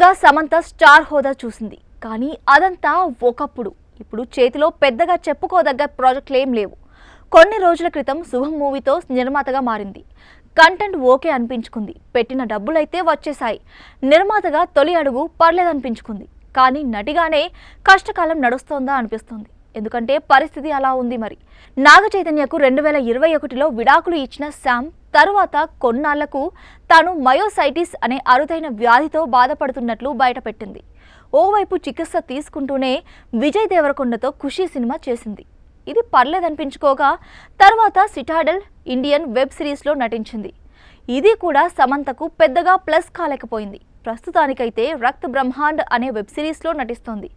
సడన్గా సమంత స్టార్ హోదా చూసింది. కానీ అదంతా ఒకప్పుడు. ఇప్పుడు చేతిలో పెద్దగా చెప్పుకోదగ్గ ప్రాజెక్టులు ఏం లేవు. కొన్ని రోజుల క్రితం శుభం మూవీతో నిర్మాతగా మారింది. కంటెంట్ ఓకే అనిపించుకుంది. పెట్టిన డబ్బులైతే వచ్చేశాయి. నిర్మాతగా తొలి అడుగు పర్లేదనిపించుకుంది. కానీ నటిగానే కష్టకాలం నడుస్తోందా అనిపిస్తుంది. ఎందుకంటే పరిస్థితి అలా ఉంది మరి. నాగ చైతన్యకు రెండు వేల ఇరవై ఒకటిలో విడాకులు ఇచ్చిన శామ్ తరువాత కొన్నాళ్ళకు తాను మయోసైటిస్ అనే అరుదైన వ్యాధితో బాధపడుతున్నట్లు బయటపెట్టింది. ఓవైపు చికిత్స తీసుకుంటూనే విజయ్ దేవరకొండతో ఖుషీ సినిమా చేసింది. ఇది పర్లేదనిపించుకోగా తర్వాత సిటాడల్ ఇండియన్ వెబ్ సిరీస్లో నటించింది. ఇది కూడా సమంతకు పెద్దగా ప్లస్ కాలేకపోయింది. ప్రస్తుతానికైతే రక్త్ బ్రహ్మాండ్ అనే వెబ్ సిరీస్లో నటిస్తోంది.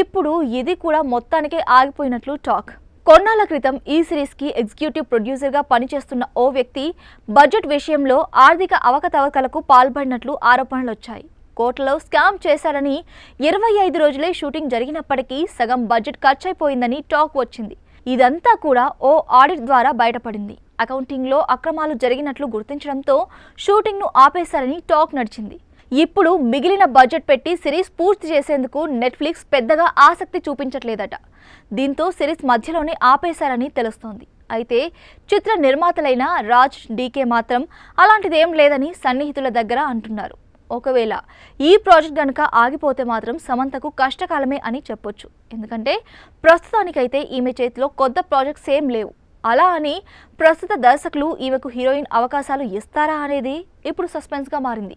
ఇప్పుడు ఇది కూడా మొత్తానికే ఆగిపోయినట్లు టాక్. కొన్నాళ్ళ క్రితం ఈ సిరీస్కి ఎగ్జిక్యూటివ్ ప్రొడ్యూసర్గా పనిచేస్తున్న ఓ వ్యక్తి బడ్జెట్ విషయంలో ఆర్థిక అవకతవకలకు పాల్పడినట్లు ఆరోపణలు వచ్చాయి కోర్టులో స్కామ్ చేశారని ఇరవై ఐదు రోజులే షూటింగ్ జరిగినప్పటికీ సగం బడ్జెట్ ఖర్చయిపోయిందని టాక్ వచ్చింది. ఇదంతా కూడా ఓ ఆడిట్ ద్వారా బయటపడింది. అకౌంటింగ్లో అక్రమాలు జరిగినట్లు గుర్తించడంతో షూటింగ్ను ఆపేశారని టాక్ నడిచింది. ఇప్పుడు మిగిలిన బడ్జెట్ పెట్టి సిరీస్ పూర్తి చేసేందుకు నెట్ఫ్లిక్స్ పెద్దగా ఆసక్తి చూపించట్లేదట. దీంతో సిరీస్ మధ్యలోనే ఆపేశారని తెలుస్తోంది. అయితే చిత్ర నిర్మాతలైన రాజ్ డీకే మాత్రం అలాంటిదేం లేదని సన్నిహితుల దగ్గర అంటున్నారు. ఒకవేళ ఈ ప్రాజెక్ట్ గనుక ఆగిపోతే మాత్రం సమంతకు కష్టకాలమే అని చెప్పొచ్చు. ఎందుకంటే ప్రస్తుతానికైతే ఈమె చేతిలో కొత్త ప్రాజెక్ట్స్ ఏం లేవు. అలా అని ప్రస్తుత దర్శకులు ఈమెకు హీరోయిన్ అవకాశాలు ఇస్తారా అనేది ఇప్పుడు సస్పెన్స్గా మారింది.